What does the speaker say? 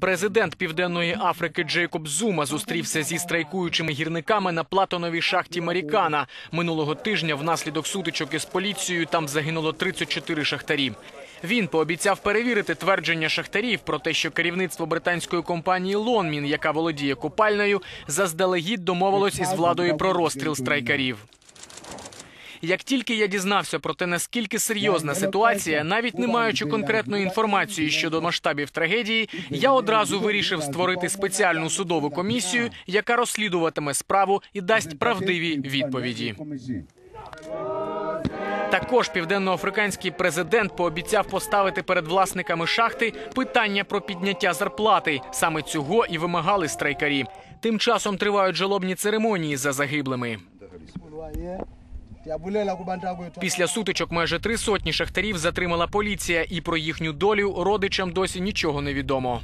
Президент Південної Африки Джейкоб Зума зустрівся зі страйкуючими гірниками на Платоновій шахті Марікана. Минулого тижня внаслідок сутичок із поліцією там загинуло 34 шахтарі. Він пообіцяв перевірити твердження шахтарів про те, що керівництво британської компанії Лонмін, яка володіє копальною, заздалегідь домовилось із владою про розстріл страйкарів. Як тільки я дізнався про те, наскільки серйозна ситуація, навіть не маючи конкретної інформації щодо масштабів трагедії, я одразу вирішив створити спеціальну судову комісію, яка розслідуватиме справу і дасть правдиві відповіді. Також південноафриканський президент пообіцяв поставити перед власниками шахти питання про підняття зарплати. Саме цього і вимагали страйкарі. Тим часом тривають жалобні церемонії за загиблими. Після сутичок майже три сотні шахтарів затримала поліція, і про їхню долю родичам досі нічого не відомо.